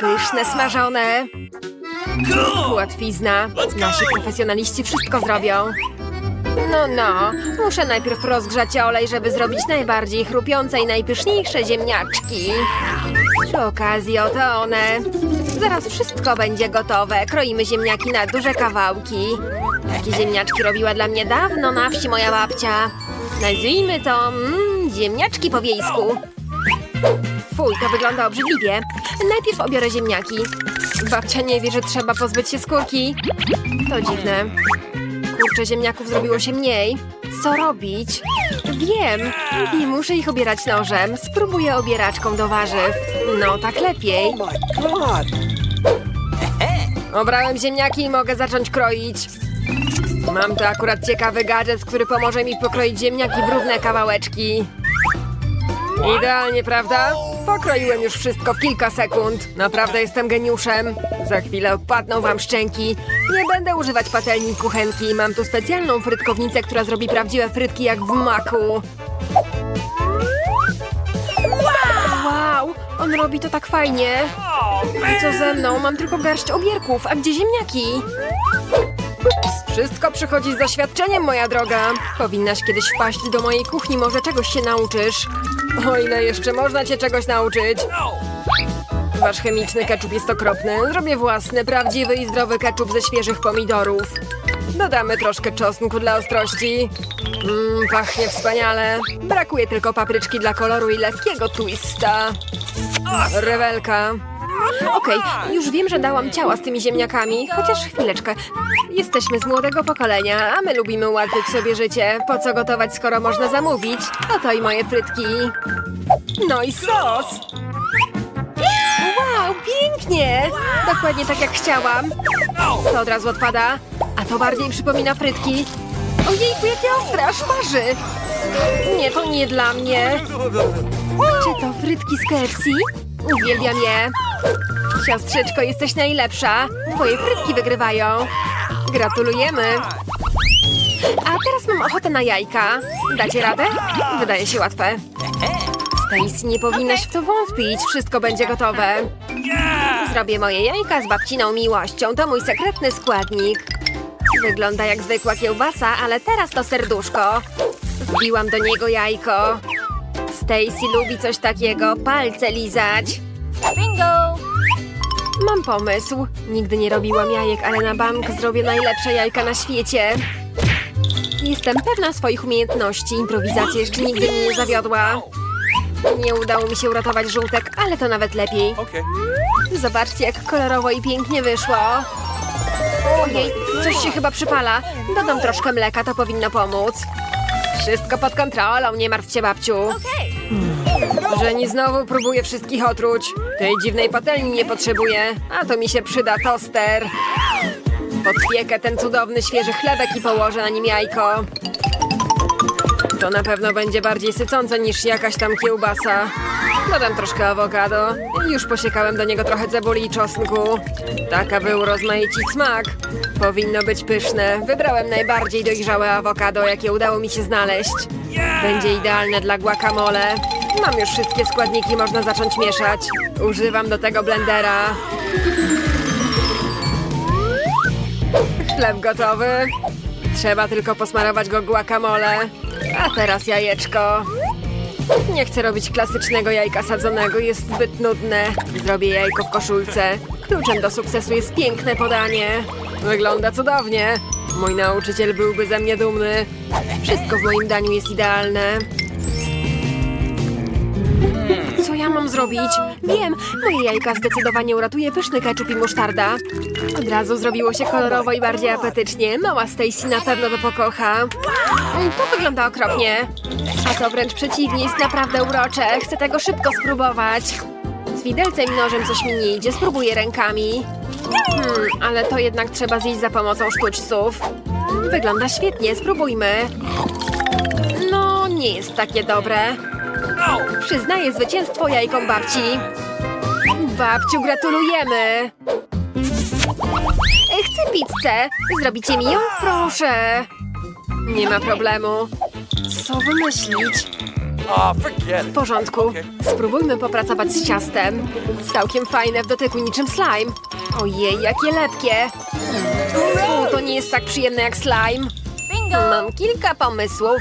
Pyszne, smażone. Łatwizna. Nasi profesjonaliści wszystko zrobią. No, no. Muszę najpierw rozgrzać olej, żeby zrobić najbardziej chrupiące i najpyszniejsze ziemniaczki. Przy okazji oto one. Zaraz wszystko będzie gotowe. Kroimy ziemniaki na duże kawałki. Takie ziemniaczki robiła dla mnie dawno na wsi moja babcia. Nazwijmy to mm, ziemniaczki po wiejsku. Fuj, to wygląda obrzydliwie. Najpierw obiorę ziemniaki. Babcia nie wie, że trzeba pozbyć się skórki. To dziwne. Kurczę, ziemniaków zrobiło się mniej. Co robić? Wiem. Nie muszę ich obierać nożem. Spróbuję obieraczką do warzyw. No, tak lepiej. Oh! Obrałem ziemniaki i mogę zacząć kroić. Mam tu akurat ciekawy gadżet, który pomoże mi pokroić ziemniaki w równe kawałeczki. Idealnie, prawda? Pokroiłem już wszystko w kilka sekund. Naprawdę jestem geniuszem. Za chwilę opadną wam szczęki. Nie będę używać patelni kuchenki. Mam tu specjalną frytkownicę, która zrobi prawdziwe frytki jak w maku. Wow! On robi to tak fajnie. I co ze mną? Mam tylko garść obierków, a gdzie ziemniaki? Ups, wszystko przychodzi z doświadczeniem, moja droga. Powinnaś kiedyś wpaść do mojej kuchni, może czegoś się nauczysz. O ile jeszcze można cię czegoś nauczyć. Wasz chemiczny keczup jest okropny. Zrobię własny, prawdziwy i zdrowy keczup ze świeżych pomidorów. Dodamy troszkę czosnku dla ostrości. Mmm, pachnie wspaniale. Brakuje tylko papryczki dla koloru i lekkiego twista. Rewelka. Okej, już wiem, że dałam ciała z tymi ziemniakami, chociaż chwileczkę. Jesteśmy z młodego pokolenia, a my lubimy ułatwiać sobie życie. Po co gotować, skoro można zamówić? Oto i moje frytki. No i sos! Wow, pięknie! Dokładnie tak jak chciałam. To od razu odpada, a to bardziej przypomina frytki. Ojejku, jakie ostre, aż parzy! Nie, to nie dla mnie. Czy to frytki z KFC? Uwielbiam je. Siostrzyczko, jesteś najlepsza. Twoje frytki wygrywają. Gratulujemy. A teraz mam ochotę na jajka. Dacie radę? Wydaje się łatwe. Stacy, nie powinnaś w to wątpić. Wszystko będzie gotowe. Zrobię moje jajka z babciną miłością. To mój sekretny składnik. Wygląda jak zwykła kiełbasa, ale teraz to serduszko. Wbiłam do niego jajko. Stacy lubi coś takiego. Palce lizać. Bingo! Mam pomysł. Nigdy nie robiłam jajek, ale na bank zrobię najlepsze jajka na świecie. Jestem pewna swoich umiejętności. Improwizacja jeszcze nigdy mnie nie zawiodła. Nie udało mi się uratować żółtek, ale to nawet lepiej. Zobaczcie, jak kolorowo i pięknie wyszło. Ojej, coś się chyba przypala. Dodam troszkę mleka, to powinno pomóc. Wszystko pod kontrolą, nie martw się, babciu. Żeni znowu próbuje wszystkich otruć. Tej dziwnej patelni nie potrzebuje, a to mi się przyda toster. Podpiekę ten cudowny, świeży chlebek i położę na nim jajko. To na pewno będzie bardziej sycące niż jakaś tam kiełbasa. Dodam troszkę awokado. Już posiekałem do niego trochę cebuli i czosnku. Tak, aby urozmaicić smak. Powinno być pyszne. Wybrałem najbardziej dojrzałe awokado, jakie udało mi się znaleźć. Będzie idealne dla guacamole. Mam już wszystkie składniki, można zacząć mieszać. Używam do tego blendera. Chleb gotowy. Trzeba tylko posmarować go guacamole. A teraz jajeczko. Nie chcę robić klasycznego jajka sadzonego, jest zbyt nudne. Zrobię jajko w koszulce. Kluczem do sukcesu jest piękne podanie. Wygląda cudownie. Mój nauczyciel byłby ze mnie dumny. Wszystko w moim daniu jest idealne. Ja mam zrobić? Wiem, moje jajka zdecydowanie uratuje pyszny keczup i musztarda. Od razu zrobiło się kolorowo i bardziej apetycznie. Mała Stacy na pewno to pokocha. Mm, To wygląda okropnie. A to wręcz przeciwnie, jest naprawdę urocze. Chcę tego szybko spróbować. Z widelcem i nożem coś mi nie idzie, spróbuję rękami. Hmm, ale to jednak trzeba zjeść za pomocą sztućców. Wygląda świetnie, spróbujmy. No, nie jest takie dobre. Przyznaję zwycięstwo jajkom babci. Babciu, gratulujemy! E, Chcę pizzę. Zrobicie mi ją? Proszę. Nie ma problemu. Co wymyślić? Ah, W porządku. Spróbujmy popracować z ciastem. Całkiem fajne w dotyku niczym slime. Ojej, jakie lepkie. Fu, to nie jest tak przyjemne jak slime. Mam kilka pomysłów.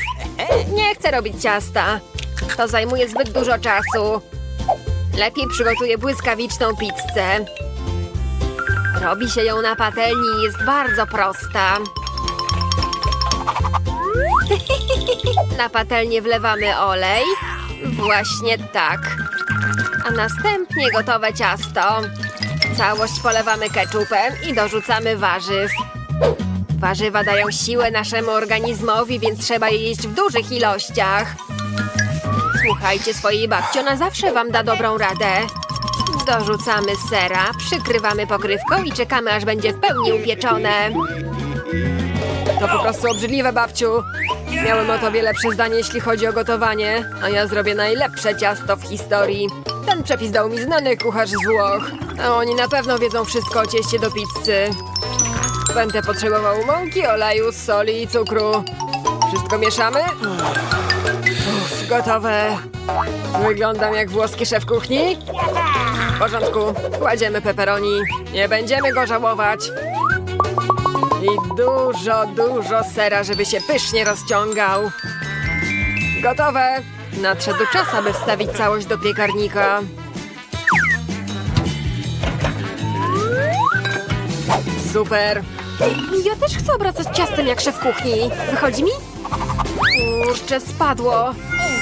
Nie chcę robić ciasta. To zajmuje zbyt dużo czasu. Lepiej przygotuję błyskawiczną pizzę. Robi się ją na patelni i jest bardzo prosta. Na patelnię wlewamy olej. Właśnie tak. A następnie gotowe ciasto. Całość polewamy keczupem i dorzucamy warzyw. Warzywa dają siłę naszemu organizmowi, więc trzeba je jeść w dużych ilościach. Słuchajcie swojej babci, ona zawsze wam da dobrą radę. Dorzucamy sera, przykrywamy pokrywką i czekamy, aż będzie w pełni upieczone. To po prostu obrzydliwe, babciu. Miałem o tobie lepsze zdanie, jeśli chodzi o gotowanie, a ja zrobię najlepsze ciasto w historii. Ten przepis dał mi znany kucharz z Włoch, a oni na pewno wiedzą wszystko o cieście do pizzy. Będę potrzebował mąki, oleju, soli i cukru. Wszystko mieszamy? Gotowe. Wyglądam jak włoski szef kuchni? W porządku, kładziemy peperoni. Nie będziemy go żałować. I dużo, dużo sera, żeby się pysznie rozciągał. Gotowe! Nadszedł czas, aby wstawić całość do piekarnika. Super! Ja też chcę obracać ciastem jak szef kuchni. Wychodzi mi? Kurczę, spadło.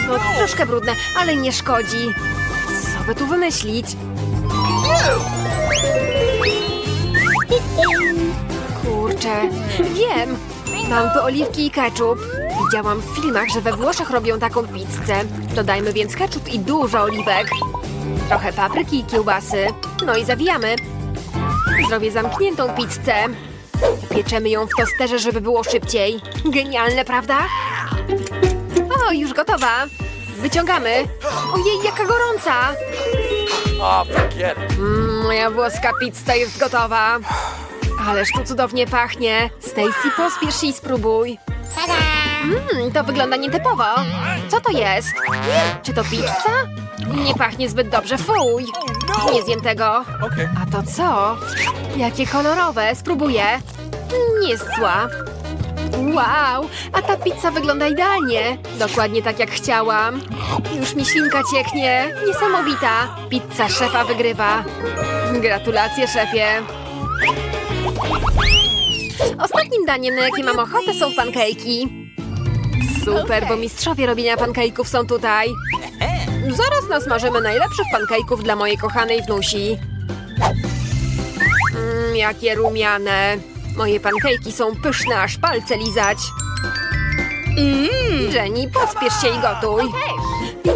No troszkę brudne, ale nie szkodzi. Co by tu wymyślić? Kurczę, wiem. Mam tu oliwki i ketchup. Widziałam w filmach, że we Włoszech robią taką pizzę. Dodajmy więc ketchup i dużo oliwek. Trochę papryki i kiełbasy. No i zawijamy. Zrobię zamkniętą pizzę. Pieczemy ją w tosterze, żeby było szybciej. Genialne, prawda? O, już gotowa. Wyciągamy. Ojej, jaka gorąca! Mm, moja włoska pizza jest gotowa. Ależ tu cudownie pachnie. Stacy, pospiesz się i spróbuj. Mmm, to wygląda nietypowo. Co to jest? Czy to pizza? Nie pachnie zbyt dobrze, fuj. Nie zjem tego. A to co? Jakie kolorowe, spróbuję. Nie jest zła. Wow, a ta pizza wygląda idealnie. Dokładnie tak jak chciałam. Już mi ślinka cieknie. Niesamowita. Pizza szefa wygrywa. Gratulacje, szefie. Ostatnim daniem, na jakie mam ochotę, są pankejki. Super, bo mistrzowie robienia pankejków są tutaj. Zaraz nasmażymy najlepszych pankejków dla mojej kochanej wnusi. Mmm, jakie rumiane. Moje pankejki są pyszne, aż palce lizać. Jenny, pospiesz się i gotuj.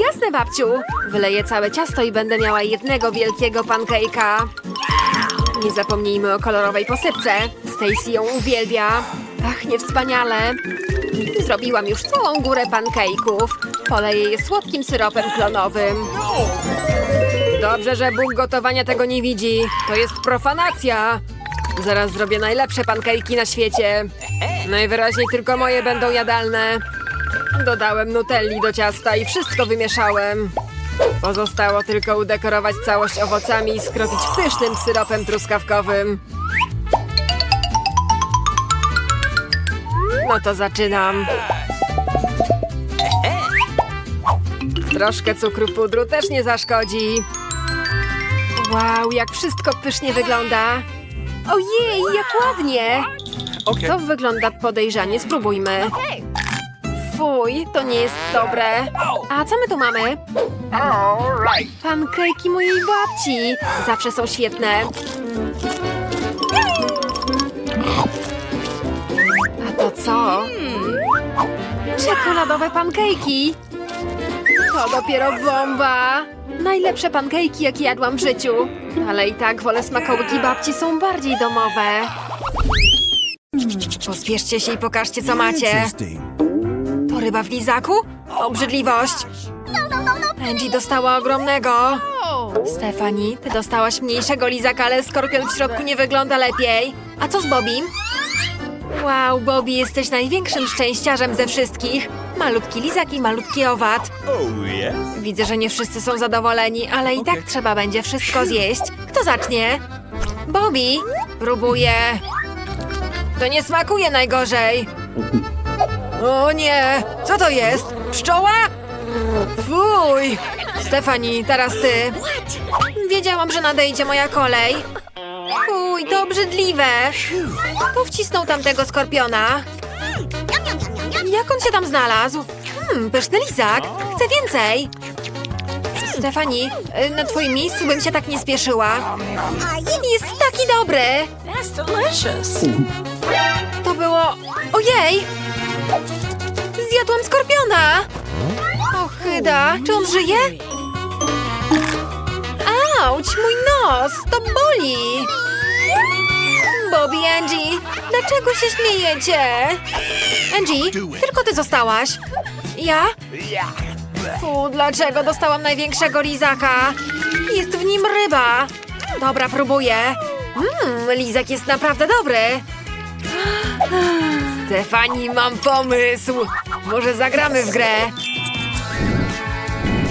Jasne, babciu. Wyleję całe ciasto i będę miała jednego wielkiego pankejka. Nie zapomnijmy o kolorowej posypce. Stacy ją uwielbia. Pachnie wspaniale. Zrobiłam już całą górę pankejków. Poleję je słodkim syropem klonowym. Dobrze, że Bóg gotowania tego nie widzi. To jest profanacja. Zaraz zrobię najlepsze pankejki na świecie. Najwyraźniej tylko moje będą jadalne. Dodałem nutelli do ciasta i wszystko wymieszałem. Pozostało tylko udekorować całość owocami i skropić pysznym syropem truskawkowym. No to zaczynam. Troszkę cukru pudru też nie zaszkodzi. Wow, jak wszystko pysznie wygląda. Ojej, jak ładnie! Okay. To wygląda podejrzanie, spróbujmy. Fuj, to nie jest dobre. A co my tu mamy? Pankejki mojej babci. Zawsze są świetne. A to co? Czekoladowe pankejki. To dopiero bomba. Najlepsze pankejki, jakie jadłam w życiu. Ale i tak wolę smakołyki babci, są bardziej domowe. Pospieszcie się i pokażcie, co macie. To ryba w lizaku? Obrzydliwość! Angie dostała ogromnego. Stefani, ty dostałaś mniejszego lizaka, ale skorpion w środku nie wygląda lepiej. A co z Bobim? Wow, Bobby, jesteś największym szczęściarzem ze wszystkich. Malutki lizak i malutki owad. Oh, yes? Widzę, że nie wszyscy są zadowoleni, ale i tak trzeba będzie wszystko zjeść. Kto zacznie? Bobby! Próbuję. To nie smakuje najgorzej. O nie! Co to jest? Pszczoła? Fuj! Stefani, teraz ty. Wiedziałam, że nadejdzie moja kolej. Fuj, to obrzydliwe. Kto wcisnął tamtego skorpiona? Jak on się tam znalazł? Hmm, pyszny lizak. Chcę więcej. Stefani, y, na twoim miejscu bym się tak nie spieszyła. Jest taki dobry. To było... Ojej! Zjadłam skorpiona! Ochyda, czy on żyje? Auć, mój nos! To boli! Angie, dlaczego się śmiejecie? Angie, tylko ty zostałaś. Ja? Fu, dlaczego dostałam największego lizaka? Jest w nim ryba. Dobra, próbuję. Mmm, lizak jest naprawdę dobry. Stefani, mam pomysł. Może zagramy w grę.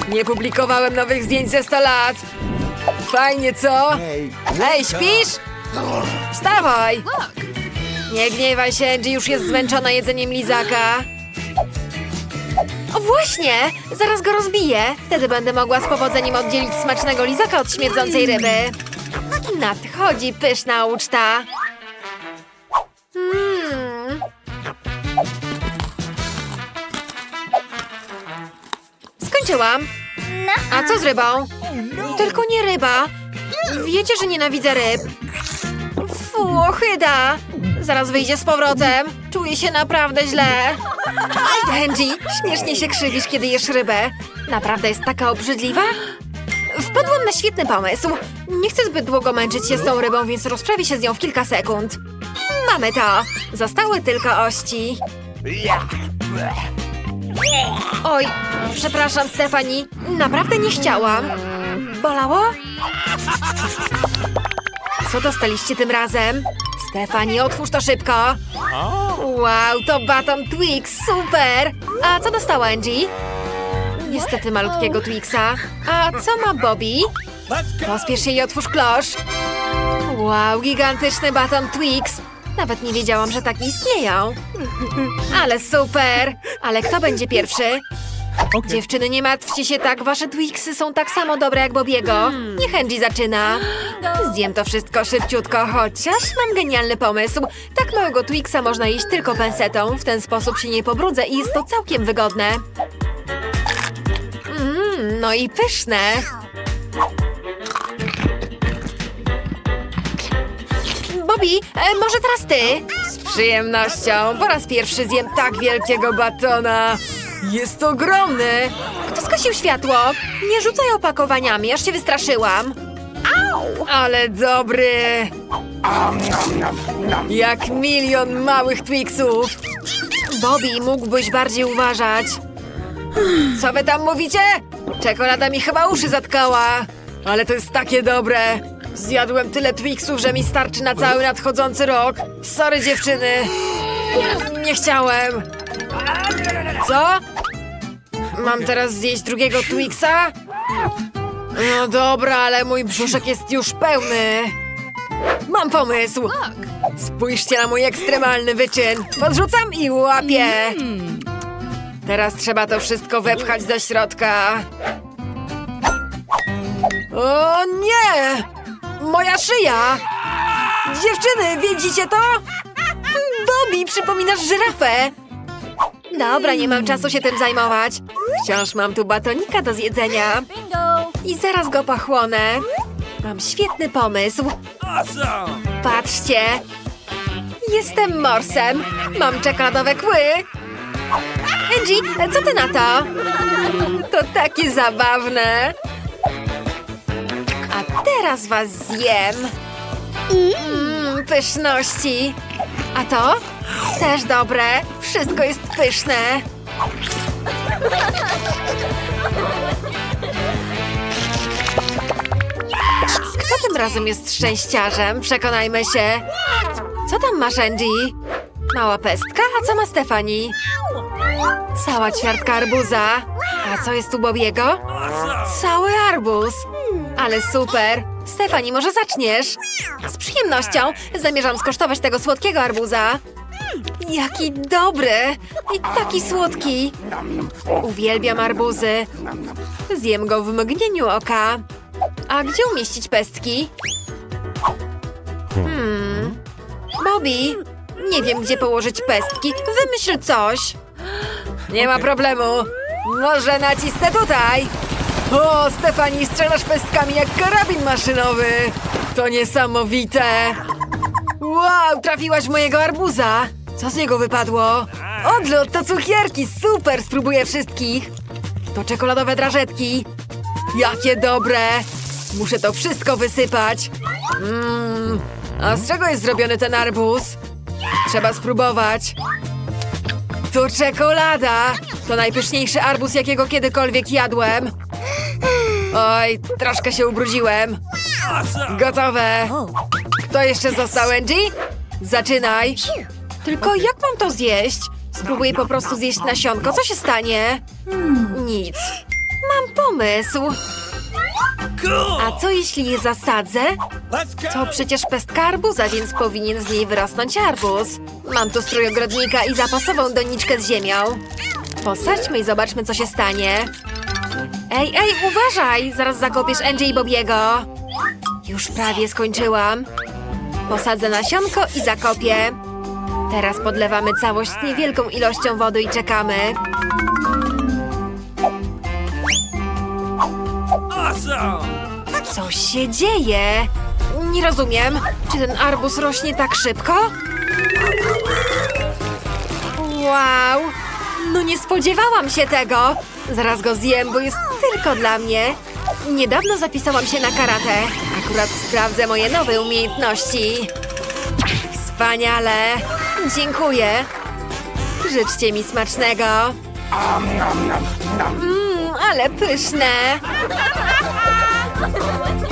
Nie publikowałem nowych zdjęć ze 100 lat. Fajnie, co? Hej, śpisz? Wstawaj! Nie gniewaj się, Angie już jest zmęczona jedzeniem lizaka. O właśnie! Zaraz go rozbiję. Wtedy będę mogła z powodzeniem oddzielić smacznego lizaka od śmierdzącej ryby. Nadchodzi pyszna uczta. Mmm. Skończyłam. A co z rybą? Tylko nie ryba. Wiecie, że nienawidzę ryb. Fu, ochyda. Zaraz wyjdzie z powrotem. Czuję się naprawdę źle. Angie, śmiesznie się krzywisz, kiedy jesz rybę. Naprawdę jest taka obrzydliwa? Wpadłam na świetny pomysł. Nie chcę zbyt długo męczyć się z tą rybą, więc rozprawię się z nią w kilka sekund. Mamy to. Zostały tylko ości. Oj, przepraszam, Stefani. Naprawdę nie chciałam. Bolało? Co dostaliście tym razem? Stefani, otwórz to szybko. Wow, to baton Twix, super! A co dostała Angie? Niestety malutkiego Twixa. A co ma Bobby? Pospiesz się i otwórz klosz. Wow, gigantyczny baton Twix. Nawet nie wiedziałam, że takie istnieją. Ale super! Ale kto będzie pierwszy? Dziewczyny, nie martwcie się tak, wasze Twixy są tak samo dobre jak Bobiego. Niech Angie zaczyna. Zjem to wszystko szybciutko, chociaż mam genialny pomysł. Tak małego Twixa można jeść tylko pensetą, w ten sposób się nie pobrudzę i jest to całkiem wygodne. Mmm, no i pyszne. Bobby, e, może teraz ty? Z przyjemnością. Po raz pierwszy zjem tak wielkiego batona. Jest ogromny. Kto skosił światło? Nie rzucaj opakowaniami, aż się wystraszyłam. Ale dobry. Jak milion małych Twixów. Bobby, mógłbyś bardziej uważać. Co wy tam mówicie? Czekolada mi chyba uszy zatkała. Ale to jest takie dobre. Zjadłem tyle Twixów, że mi starczy na cały nadchodzący rok. Sorry dziewczyny. Nie chciałem. Co? Mam teraz zjeść drugiego Twixa? No dobra, ale mój brzuszek jest już pełny. Mam pomysł. Spójrzcie na mój ekstremalny wyczyn. Podrzucam i łapię. Teraz trzeba to wszystko wepchać do środka. O nie! Moja szyja! Dziewczyny, widzicie to? Bobby, przypominasz żyrafę. Dobra, nie mam czasu się tym zajmować. Wciąż mam tu batonika do zjedzenia. Bingo. I zaraz go pochłonę. Mam świetny pomysł. Patrzcie! Jestem morsem. Mam czekoladowe kły. Angie, co ty na to? To takie zabawne. A teraz was zjem. Mmm, pyszności. A to? Też dobre. Wszystko jest pyszne. Kto tym razem jest szczęściarzem? Przekonajmy się. Co tam masz, Angie? Mała pestka? A co ma Stefani? Cała ćwiartka arbuza. A co jest u Bobiego? Cały arbuz. Ale super. Stefani, może zaczniesz? Z przyjemnością. Zamierzam skosztować tego słodkiego arbuza. Jaki dobry i taki słodki. Uwielbiam arbuzy. Zjem go w mgnieniu oka. A gdzie umieścić pestki? Hmm. Bobby, nie wiem gdzie położyć pestki. Wymyśl coś. Nie ma problemu. Może nacisnę tutaj. O, Stefani, strzelasz pestkami jak karabin maszynowy. To niesamowite. Wow, trafiłaś w mojego arbuza. Co z niego wypadło? Odlot to cukierki, super, spróbuję wszystkich. To czekoladowe drażetki. Jakie dobre. Muszę to wszystko wysypać. Mmm, a z czego jest zrobiony ten arbuz? Trzeba spróbować. To czekolada! To najpyszniejszy arbuz, jakiego kiedykolwiek jadłem. Oj, troszkę się ubrudziłem. Gotowe. Kto jeszcze został, Angie? Zaczynaj. Tylko jak mam to zjeść? Spróbuję po prostu zjeść nasionko. Co się stanie? Nic. Mam pomysł. A co jeśli je zasadzę? To przecież pestka arbuza, więc powinien z niej wyrosnąć arbuz. Mam tu strój ogrodnika i zapasową doniczkę z ziemią. Posadźmy i zobaczmy, co się stanie. Ej, ej, uważaj! Zaraz zakopiesz Angie i Bobiego. Już prawie skończyłam. Posadzę nasionko i zakopię. Teraz podlewamy całość niewielką ilością wody i czekamy. Co się dzieje? Nie rozumiem. Czy ten arbuz rośnie tak szybko? Wow! No nie spodziewałam się tego! Zaraz go zjem, bo jest tylko dla mnie. Niedawno zapisałam się na karate. Akurat sprawdzę moje nowe umiejętności. Wspaniale! Dziękuję. Życzcie mi smacznego. Mmm, ale pyszne.